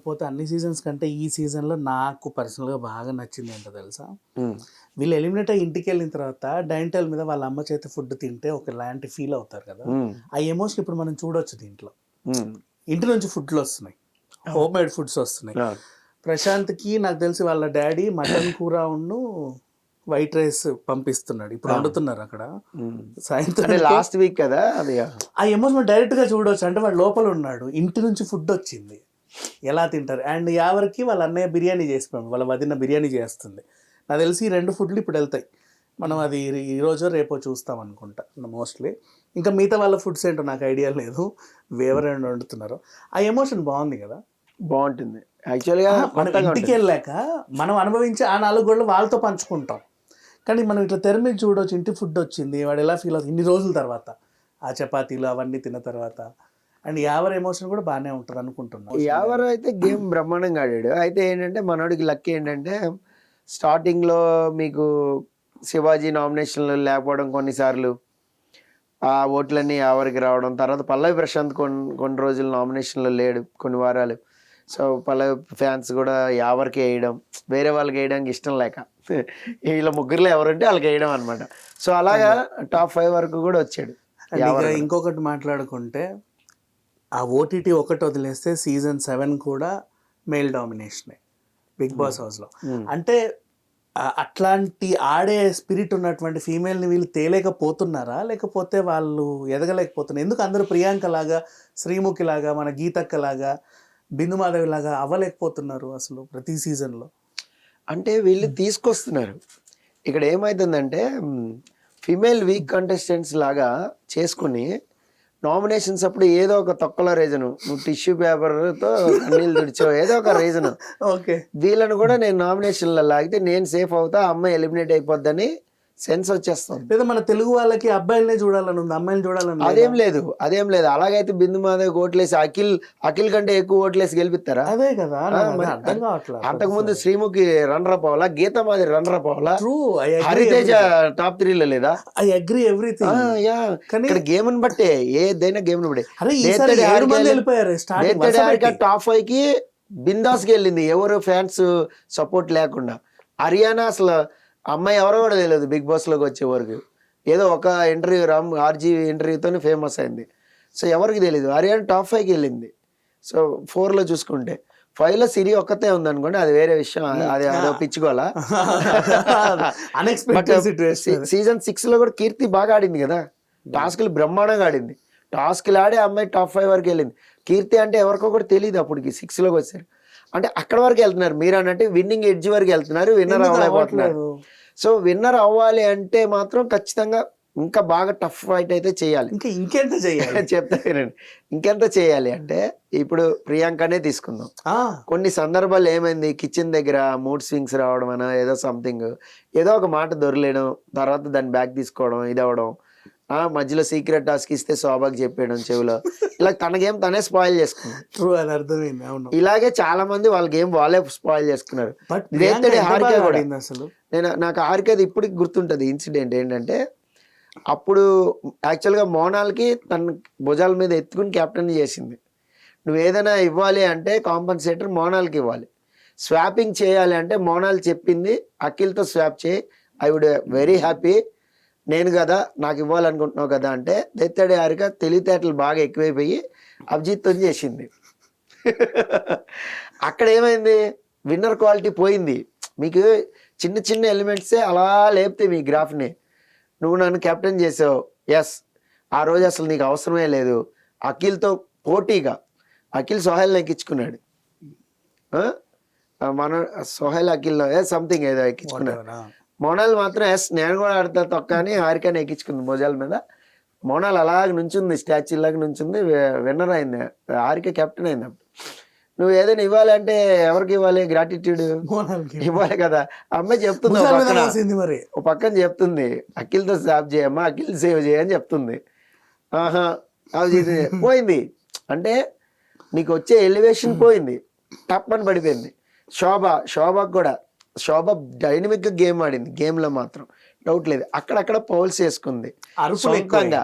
కాకపోతే అన్ని సీజన్స్ కంటే ఈ సీజన్లో నాకు పర్సనల్గా బాగా నచ్చింది ఏంటో తెలుసా వీళ్ళు ఎలిమినేట్ అయ్యి ఇంటికి వెళ్ళిన తర్వాత డైనింగ్ టేబుల్ మీద వాళ్ళ అమ్మ చేతి ఫుడ్ తింటే ఒక లాంటి ఫీల్ అవుతారు కదా? ఆ ఎమోషన్ ఇప్పుడు మనం చూడొచ్చు దీంట్లో. ఇంటి నుంచి ఫుడ్లు వస్తున్నాయి. హోమ్ మేడ్ ఫుడ్స్ వస్తున్నాయి. ప్రశాంత్కి నాకు తెలిసి వాళ్ళ డాడీ మటన్ కూర ఉన్ను వైట్ రైస్ పంపిస్తున్నాడు. ఇప్పుడు వండుతున్నారు అక్కడ. సాయంత్రం లాస్ట్ వీక్ కదా అది? ఆ ఎమోషన్ డైరెక్ట్గా చూడవచ్చు అంటే వాడు లోపల ఉన్నాడు. ఇంటి నుంచి ఫుడ్ వచ్చింది. ఎలా తింటారు? అండ్ యావరికి వాళ్ళ అన్నయ్య బిర్యానీ చేసి వాళ్ళ వదిన బిర్యానీ చేస్తుంది. నాకు తెలిసి ఈ రెండు ఫుడ్లు ఇప్పుడు వెళ్తాయి. మనం అది ఈ- ఈ రోజు రేపో చూస్తాం అనుకుంటా మోస్ట్లీ ఇంకా మిగతా వాళ్ళ ఫుడ్స్ ఏంటో నాకు ఐడియా లేదు. ఎవరైనా వండుతున్నారో. ఆ ఎమోషన్ బాగుంది కదా? బాగుంటుంది. యాక్చువల్గా మనం ఇంటికి. వెళ్ళాక మనం అనుభవించే ఆ నాలుగు గోళ్ళు వాళ్ళతో పంచుకుంటాం. కానీ మనం ఇట్లా తెర మీద చూడవచ్చు ఇంటి ఫుడ్ వచ్చింది వాడు ఎలా ఫీల్ అవుతుంది ఇన్ని రోజుల తర్వాత ఆ చపాతీలు అవన్నీ తిన్న తర్వాత అండ్ యావర్ ఎమోషన్ కూడా బాగానే ఉంటుంది అనుకుంటున్నాను ఎవరు అయితే గేమ్ బ్రహ్మాండంగా ఆడాడు. అయితే ఏంటంటే మనోడికి లక్ ఏంటంటే స్టార్టింగ్లో మీకు శివాజీ నామినేషన్లు లేకపోవడం కొన్నిసార్లు ఆ ఓట్లన్నీ ఎవరికి రావడం తర్వాత పల్లవి ప్రశాంత్ కొన్ని కొన్ని రోజులు నామినేషన్లో లేడు కొన్ని వారాలు. సో పల్లవి ఫ్యాన్స్ కూడా ఎవరికి వేయడం వేరే వాళ్ళకి వేయడానికి ఇష్టం లేక వీళ్ళ ముగ్గురులో ఎవరుంటే వాళ్ళకి వేయడం అనమాట సో అలాగా టాప్ ఫైవ్ వరకు కూడా వచ్చాడు యావర్. ఇంకొకటి మాట్లాడుకుంటే ఆ ఓటీటీ ఒకటి వదిలేస్తే సీజన్ సెవెన్ కూడా మేల్ డామినేషనే బిగ్ బాస్ హౌస్లో. Hmm. అంటే అట్లాంటి ఆడే స్పిరిట్ ఉన్నటువంటి ఫీమేల్ని వీళ్ళు తేలేకపోతున్నారా? లేకపోతే వాళ్ళు ఎదగలేకపోతున్నారు ఎందుకు అందరూ ప్రియాంక లాగా శ్రీముఖి లాగా మన గీతక్క లాగా బిందుమాధవి లాగా అవ్వలేకపోతున్నారు అసలు ప్రతి సీజన్లో? అంటే వీళ్ళు తీసుకొస్తున్నారు. ఇక్కడ ఏమైతుందంటే ఫిమేల్ వీక్ కంటెస్టెంట్స్ లాగా చేసుకుని నామినేషన్స్ అప్పుడు ఏదో ఒక తొక్కల రీజన్ నువ్వు టిష్యూ పేపర్తో నీళ్ళు తుడిచావు ఏదో ఒక రీజన్ ఓకే వీళ్ళని కూడా నేను నామినేషన్లో లాగితే నేను సేఫ్ అవుతా అమ్మాయి ఎలిమినేట్ అయిపోద్దని సెన్స్ వచ్చేస్తుంది లేదా మన తెలుగు వాళ్ళకి అబ్బాయిలనే చూడాలని ఉంది అమ్మాయిని చూడాలని? అదేం లేదు అదేం లేదు. అలాగైతే బిందు మాధవ్ ఓట్లేసి అఖిల్ అఖిల్ కంటే ఎక్కువ ఓట్లేసి గెలిపిస్తారా? అదే కదా అర్థం కావట్లేదు. అంతకుముందు శ్రీముఖి రన్ రప్ అవ్వాలా గీత మాదిరి రన్ రప్ అవ్వాలా? ట్రూ హరితేజ టాప్ త్రీలో లేదా? I agree everything yeah. ఇక్కడ గేమ్ని బట్టే ఏదైనా గేమ్ని బట్టే. అరే టాప్ ఫైవ్కి బిందాస్కి వెళ్ళింది ఎవరు ఫ్యాన్స్ సపోర్ట్ లేకుండా. హర్యానా అసలు అమ్మాయి ఎవరో కూడా తెలియదు బిగ్ బాస్లోకి వచ్చే వరకు. ఏదో ఒక ఇంటర్వ్యూ రామ్ ఆర్జీ ఇంటర్వ్యూతోనే ఫేమస్ అయింది. సో ఎవరికి తెలియదు హర్యానా టాప్ ఫైవ్కి వెళ్ళింది. సో ఫోర్లో చూసుకుంటే. ఫైవ్లో సిరి ఒక్కతే ఉంది అనుకోండి అది వేరే విషయం. అది అదో పిచ్చుకోవాలా? సీజన్ సిక్స్లో కూడా కీర్తి బాగా ఆడింది కదా. టాస్క్లు బ్రహ్మాండంగా ఆడింది. టాస్క్లు ఆడి అమ్మాయి టాప్ ఫైవ్ వరకు వెళ్ళింది. కీర్తి అంటే ఎవరికో కూడా తెలియదు అప్పటికి. సిక్స్లోకి వచ్చారు. అంటే అక్కడ వరకు వెళ్తున్నారు. మీరు అన్నట్టు విన్నింగ్ ఎడ్జ్ వరకు వెళ్తున్నారు. విన్నర్ అవ్వలేకపోతున్నారు సో విన్నర్ అవ్వాలి అంటే మాత్రం ఖచ్చితంగా ఇంకా బాగా టఫ్ ఫైట్ అయితే చేయాలి. ఇంకా ఇంకెంత చెయ్యాలి చెప్తా వినండి. ఇంకెంత చేయాలి అంటే ఇప్పుడు ప్రియాంకనే తీసుకుందాం. ఆ, కొన్ని సందర్భాలు ఏమైంది? కిచెన్ దగ్గర మూడ్ స్వింగ్స్ రావడం అనో ఏదో సంథింగ్ ఏదో ఒక మాట దొరలేయడం తర్వాత దాన్ని బ్యాక్ తీసుకోవడం ఇది అవ్వడం. ఆ మధ్యలో సీక్రెట్ టాస్క్ ఇస్తే శోభాకి చెప్పేయడం చెవిలో. ఇలా తన గేమ్ తనే స్పాయిల్ చేసుకున్నాడు ట్రూ అది అర్థమైంది అవును. ఇలాగే చాలా మంది వాళ్ళ గేమ్ వాళ్ళే స్పాయిల్ చేసుకున్నారు. హారిక కూడా. అసలు? నేను నాకు హారికది ఇప్పటికి గుర్తుంటుంది ఇన్సిడెంట్ ఏంటంటే అప్పుడు యాక్చువల్గా మోనాల్కి తన భుజాల మీద ఎత్తుకుని కెప్టెన్ చేసింది. నువ్వు ఏదైనా ఇవ్వాలి అంటే కాంపన్సేటర్ మోనాల్కి ఇవ్వాలి. స్వాపింగ్ చేయాలి అంటే మోనాల్ చెప్పింది అఖిల్తో స్వాప్ చేయి. I would very happy. నేను కదా నాకు ఇవ్వాలనుకుంటున్నావు కదా అంటే దెత్తడి హారిక తెలివితేటలు బాగా ఎక్కువైపోయి అభిజిత్తో చేసింది. అక్కడ ఏమైంది? విన్నర్ క్వాలిటీ పోయింది. మీకు చిన్న చిన్న ఎలిమెంట్సే అలా లేపితే మీ గ్రాఫ్ని. నువ్వు నన్ను కెప్టెన్ చేసావు. ఎస్ ఆ రోజు అసలు నీకు అవసరమే లేదు. అఖిల్తో పోటీగా. అఖిల్ సోహెల్ ఎక్కించుకున్నాడు. మన సోహెల్ అఖిల్ ఏ సంథింగ్ ఏదో ఎక్కించుకున్నాడు. మోనాల్ మాత్రం ఎస్ నేను కూడా ఆడతా తొక్క అని హారికని ఎక్కించుకుంది భుజాల మీద. మోనాల్ అలాగ నుంచుంది స్టాచ్యూ లాగా నుంచుంది విన్నర్ అయింది. హారిక కెప్టెన్ అయింది అప్పుడు. నువ్వు ఏదైనా ఇవ్వాలి అంటే ఎవరికి ఇవ్వాలి? గ్రాటిట్యూడ్. ఇవ్వాలి కదా. అమ్మాయి చెప్తుంది మరి. ఓ పక్కన చెప్తుంది అఖిల్తో సాప్ చేయమ్మా అఖిల్ సేవ్ చేయని చెప్తుంది. ఆహా అవి పోయింది. అంటే నీకు వచ్చే ఎలివేషన్ పోయింది. టప్ అని పడిపోయింది. శోభ శోభకు కూడా. శోభ డైనమిక్ గేమ్ ఆడింది. గేమ్లో మాత్రం డౌట్ లేదు. అక్కడక్కడ పౌల్స్ వేసుకుంది సొంతంగా.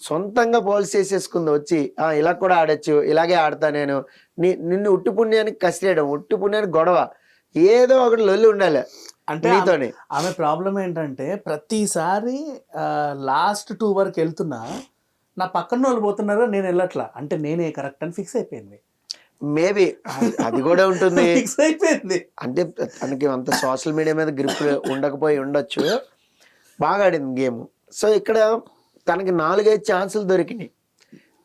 సొంతంగా పోల్స్ చేసేసుకుంది. వచ్చి "ఆ, ఇలా కూడా ఆడొచ్చు ఇలాగే ఆడతా నేను. ని నిన్ను ఉట్టి పుణ్యానికి కసిరేయడం ఉట్టి పుణ్యానికి గొడవ. ఏదో ఒకటి లొల్లి ఉండాలి అంటే నీతోని ఆమె ప్రాబ్లం ఏంటంటే ప్రతిసారి లాస్ట్ టూ వరకు వెళ్తున్నా నా పక్కన వాళ్ళు పోతున్నారో నేను వెళ్ళట్లా. అంటే నేనే కరెక్ట్ అని ఫిక్స్ అయిపోయింది. మేబీ. అది కూడా ఉంటుంది. అంటే తనకి అంత సోషల్ మీడియా మీద గ్రిప్ ఉండకపోయి ఉండొచ్చు. బాగా ఆడింది గేమ్. సో ఇక్కడ తనకి నాలుగైదు ఛాన్సులు దొరికినాయి.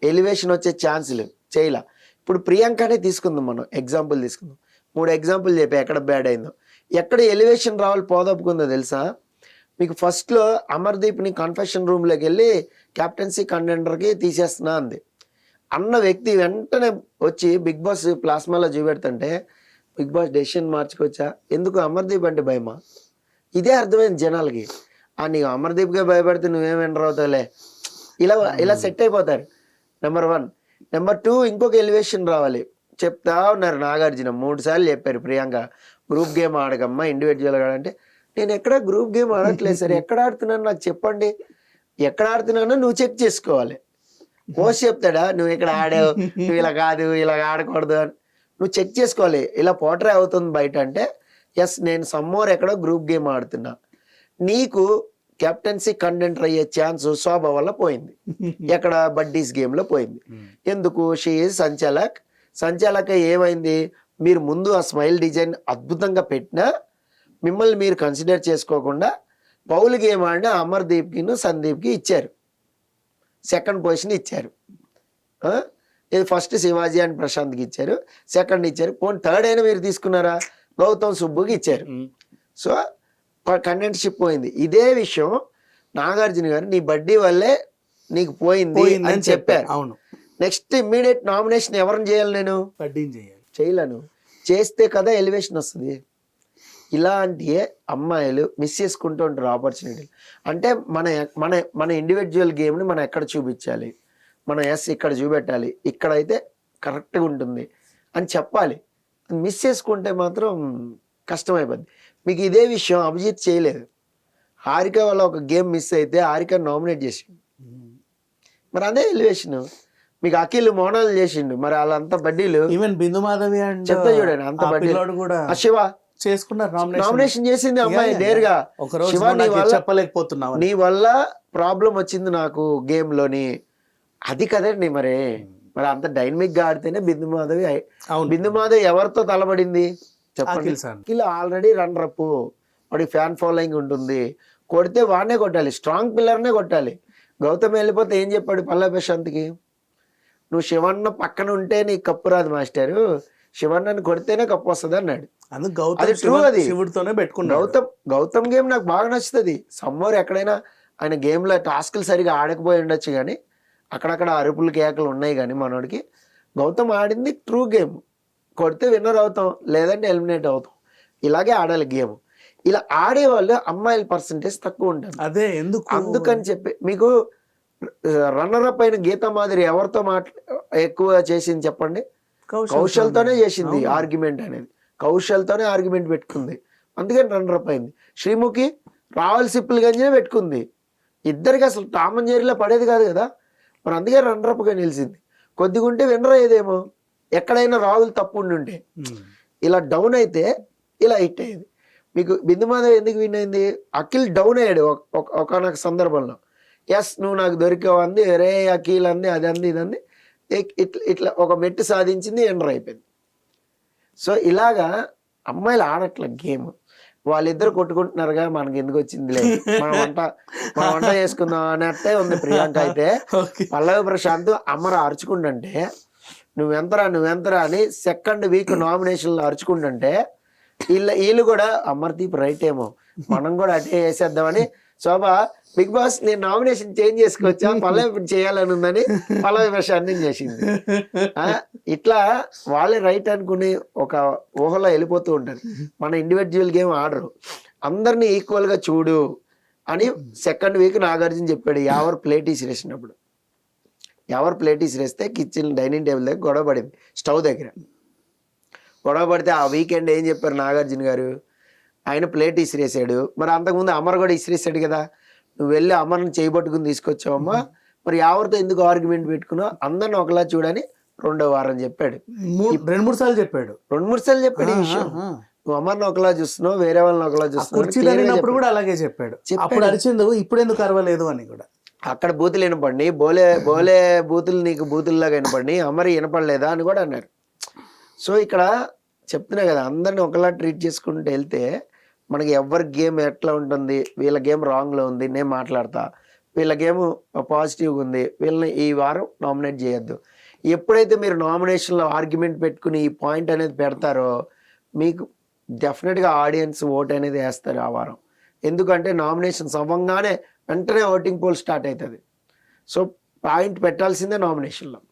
ఎలివేషన్ వచ్చే ఛాన్సులు. చేయలా. ఇప్పుడు ప్రియాంకనే తీసుకుందాం మనం. ఎగ్జాంపుల్ తీసుకుందాం. మూడు ఎగ్జాంపుల్ చెప్పి. ఎక్కడ బ్యాడ్ అయిందో. ఎక్కడ ఎలివేషన్ రావాలి పోదప్పుకుందో తెలుసా? మీకు ఫస్ట్లో అమర్దీప్ని కన్ఫెషన్ రూమ్లోకి వెళ్ళి కెప్టెన్సీ కంటెండర్కి తీసేస్తున్నా అంది. అన్న వ్యక్తి వెంటనే వచ్చి బిగ్ బాస్ ప్లాస్మాలో చూపెడుతుంటే బిగ్ బాస్ డెసిషన్ మార్చుకోవచ్చా ఎందుకు అమర్దీప్ అంటే భయమా? ఇదే అర్థమైంది జనాలకి. ఆ నీకు అమర్దీప్గా భయపడితే నువ్వేం ఎంటర్ అవుతావులే? ఇలా ఇలా సెట్ అయిపోతారు. నెంబర్ వన్ నెంబర్ టూ ఇంకొక ఎలివేషన్ రావాలి. చెప్తా ఉన్నారు నాగార్జున. మూడు సార్లు చెప్పారు ప్రియాంక. గ్రూప్ గేమ్ ఆడకమ్మా ఇండివిజువల్ అంటే నేను ఎక్కడ గ్రూప్ గేమ్ ఆడట్లేదు సార్? ఎక్కడ ఆడుతున్నాను నాకు చెప్పండి. ఎక్కడ ఆడుతున్నానో నువ్వు చెక్ చేసుకోవాలి. కోచ్ చెప్తాడా? నువ్వు ఇక్కడ ఆడావు. నువ్వు ఇలా కాదు ఇలా ఆడకూడదు అని. నువ్వు చెక్ చేసుకోవాలి ఇలా పోటరే అవుతుంది బయట అంటే ఎస్ నేను సమ్మోర్ ఎక్కడో గ్రూప్ గేమ్ ఆడుతున్నా. నీకు కెప్టెన్సీ కంటెంటర్ అయ్యే ఛాన్స్ శోభ వల్ల పోయింది. ఎక్కడ? బడ్డీస్ గేమ్లో పోయింది ఎందుకు? షీ సంచాలక్. సంచాలక ఏమైంది? మీరు ముందు ఆ స్మైల్ డిజైన్ అద్భుతంగా పెట్టినా మిమ్మల్ని మీరు కన్సిడర్ చేసుకోకుండా పౌల్ గేమ్ ఆడిన అమర్దీప్కి సందీప్కి ఇచ్చారు. సెకండ్ పొజిషన్ ఇచ్చారు? ఇది ఫస్ట్ శివాజీ అండ్ ప్రశాంత్కి ఇచ్చారు. సెకండ్ ఇచ్చారు. పోనీ థర్డ్ అయినా మీరు తీసుకున్నారా? గౌతమ్ సుబ్బుకి ఇచ్చారు. సో కంటెంట్షిప్ పోయింది. ఇదే విషయం నాగార్జున గారు నీ బడ్డీ వల్లే నీకు పోయింది అని చెప్పారు. అవును. నెక్స్ట్ ఇమ్మీడియట్ నామినేషన్ ఎవరిని చేయాలి నేను? చేయాలి. చేయలేను. చేస్తే కదా ఎలివేషన్ వస్తుంది. ఇలాంటి అమ్మాయిలు మిస్ చేసుకుంటూ ఉంటారు ఆపర్చునిటీ అంటే మన మన మన ఇండివిజువల్ గేమ్ని మనం ఎక్కడ చూపించాలి? మనం ఎస్ ఇక్కడ చూపెట్టాలి? ఇక్కడైతే కరెక్ట్గా ఉంటుంది అని చెప్పాలి. మిస్ చేసుకుంటే మాత్రం కష్టమైపోద్ది. మీకు ఇదే విషయం అభిజిత్ చేయలేదు. హారిక వల్ల ఒక గేమ్ మిస్ అయితే హారిక నామినేట్ చేసిండు. మరి అదే ఎలివేషన్ మీకు అఖిల్ మోనాలు చేసిండు. మరి వాళ్ళంతా బడ్డీలు ఈవెన్ బిందు మాధవి అండ్ చెప్తా చూడండి, అంత బడ్డీ- కూడా శివ చేసుకున్నారు నామినేషన్ చేసింది అమ్మాయి నేరుగా చెప్పలేకపోతున్నావు నీ వల్ల ప్రాబ్లం వచ్చింది నాకు గేమ్లోని. అది కదండి మరి. మరి అంత డైనమిక్గా ఆడితేనే బిందు మాధవి బిందు మాధవి ఎవరితో తలబడింది చెప్పండి. ఆల్రెడీ రన్ రప్పు వాడికి ఫ్యాన్ ఫాలోయింగ్ ఉంటుంది. కొడితే వాడినే కొట్టాలి. స్ట్రాంగ్ పిల్లర్నే కొట్టాలి. గౌతమ్ వెళ్ళిపోతే ఏం చెప్పాడు పల్లె ప్రశాంత్కి? నువ్వు శివన్న పక్కన ఉంటే నీకు కప్పు రాదు మాస్టారు. శివన్నని కొడితేనే కప్పు వస్తుంది అన్నాడు. అందుకు అది గౌతమ్ శివ- అది. శివుడితోనే పెట్టుకున్నాడు. గౌతమ్ గౌతమ్ గేమ్ నాకు బాగా నచ్చుతుంది. సమ్మర్ ఎక్కడైనా ఆయన గేమ్లో టాస్క్లు సరిగా ఆడకపోయి ఉండొచ్చు కానీ అక్కడక్కడ అరుపులు కేకలు ఉన్నాయి కానీ మనోడికి గౌతమ్ ఆడింది ట్రూ గేమ్. కొడితే విన్నర్ అవుతాం లేదంటే ఎలిమినేట్ అవుతాం. ఇలాగే ఆడాలి గేమ్. ఇలా ఆడేవాళ్ళు అమ్మాయిల పర్సంటేజ్ తక్కువ ఉంటుంది. అదే ఎందుకు? అందుకని చెప్పి మీకు రన్నర్ అప్ అయిన గీతా మాదిరి ఎవరితో మాట్లా ఎక్కువ చేసింది చెప్పండి? కౌశల్తోనే చేసింది. ఆర్గ్యుమెంట్ అనేది. కౌశల్తోనే ఆర్గ్యుమెంట్ పెట్టుకుంది. అందుకని రన్నర్ అప్ అయింది. శ్రీముఖి రావల్ సిప్పులు గంజనే పెట్టుకుంది. ఇద్దరికి అసలు టామ్ అండ్ జెర్రీలో పడేది కాదు కదా. మరి అందుకే రన్నర్ అప్గా నిలిచింది. కొద్దిగా ఉంటే విన్నర్ అయ్యేదేమో? ఎక్కడైనా రాహుల్ తప్పు ఉండి ఉంటే ఉమ్. ఇలా డౌన్ అయితే ఇలా హిట్ అయ్యేది. మీకు బిందుమాధవ్ ఎందుకు విన్ అయింది? అఖిల్ డౌన్ అయ్యాడు ఒక- ఒక ఒకనొక సందర్భంలో. ఎస్ నువ్వు నాకు దొరికావు అంది. రే అఖిల్ అంది అది అంది ఇది అంది. ఇట్లా ఇట్లా ఒక మెట్టు సాధించింది ఎంటర్ అయిపోయింది. సో ఇలాగా అమ్మాయిలు ఆడట్ల గేమ్. వాళ్ళిద్దరు కొట్టుకుంటున్నారుగా మనకి ఎందుకు వచ్చింది లేదు మన వంట మన వంట చేసుకుందాం అన్నట్టే ఉంది ప్రియాంక అయితే. పల్లవి ప్రశాంత్ అమర అరుచుకుంటుంటే నువ్వెంతరా నువ్వెంతరా అని సెకండ్ వీక్ నామినేషన్లో అరుచుకుంటుంటే వీళ్ళ వీళ్ళు కూడా అమర్దీప్ రైట్ ఏమో. మనం కూడా అటే వేసేద్దామని శోభ బిగ్ బాస్ నేను నామినేషన్ చేంజ్ చేసుకోవచ్చా పల్లవి ఇప్పుడు చేయాలని ఉందని పల్లవి ప్రశాంత్ చేసింది. ఇట్లా వాళ్ళే రైట్ అనుకుని ఒక ఊహలో వెళ్ళిపోతూ ఉంటారు. మన ఇండివిజువల్ గేమ్ ఆడరు. అందరినీ ఈక్వల్గా చూడు అని సెకండ్ వీక్ నాగార్జున చెప్పాడు ఎవరు ప్లేట్ ఇసిరేసినప్పుడు? ఎవరు ప్లేట్ ఇసిరేస్తే కిచెన్ డైనింగ్ టేబుల్ దగ్గర గొడవ పడింది స్టవ్ దగ్గర. గొడవ పడితే ఆ వీకెండ్ ఏం చెప్పారు నాగార్జున గారు? ఆయన ప్లేట్ ఇసిరేసాడు. మరి అంతకుముందు అమర్ కూడా ఇసిరేసాడు కదా. నువ్వు వెళ్ళి అమర్ని చేయబట్టుకుని తీసుకొచ్చావమ్మా. మరి ఎవరితో ఎందుకు ఆర్గ్యుమెంట్ పెట్టుకున్నావు? అందరిని ఒకలా చూడని రెండో వారం చెప్పాడు. రెండు మూడు సార్లు చెప్పాడు. రెండు మూడు సార్లు చెప్పాడు ఈ విషయం. నువ్వు అమ్మని ఒకలా చూస్తున్నావు వేరే వాళ్ళని ఒకలా చూస్తున్నావు. కూడా అలాగే చెప్పాడు. అప్పుడు అరిచిండు ఇప్పుడు ఎందుకు అరవలేదు అని కూడా. అక్కడ బూతులు వినపడి బోలే బోలే బూతులు నీకు బూతుల్లాగా వినపడి అమరి వినపడలేదా అని కూడా అన్నారు. సో ఇక్కడ చెప్తున్నా కదా అందరిని ఒకలా ట్రీట్ చేసుకుంటూ వెళ్తే మనకి ఎవరి గేమ్ ఎట్లా ఉంటుంది వీళ్ళ గేమ్ రాంగ్లో ఉంది నేను మాట్లాడతా. వీళ్ళ గేమ్ పాజిటివ్గా ఉంది వీళ్ళని ఈ వారం నామినేట్ చేయొద్దు. ఎప్పుడైతే మీరు నామినేషన్లో ఆర్గ్యుమెంట్ పెట్టుకుని ఈ పాయింట్ అనేది పెడతారో మీకు డెఫినెట్గా ఆడియన్స్ ఓట్ అనేది వేస్తారు ఆ వారం. ఎందుకంటే నామినేషన్స్ అవ్వంగానే వెంటనే ఓటింగ్ పోల్ స్టార్ట్ అవుతుంది. సో పాయింట్ పెట్టాల్సిందే నామినేషన్లో.